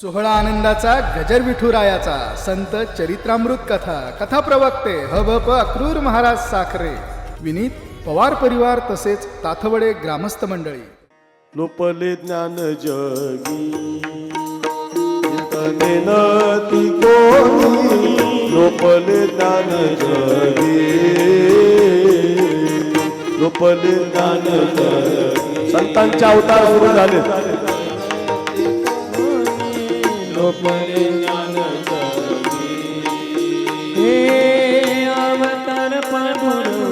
सोहळा आनंदाचा गजर विठुरायाचा संत चरित्रामृत कथा कथा प्रवक्ते ह भ प अक्रूर महाराज साखरे विनीत पवार परिवार तसेच ताथवडे ग्रामस्थ मंडळी. लोपले ज्ञान जगी चिंतने ती कोणी. लोपले ज्ञान जगी लोपले ज्ञान जगी. संतांचे अवतार सुरू झाले. અવતાર પણ ગુરુ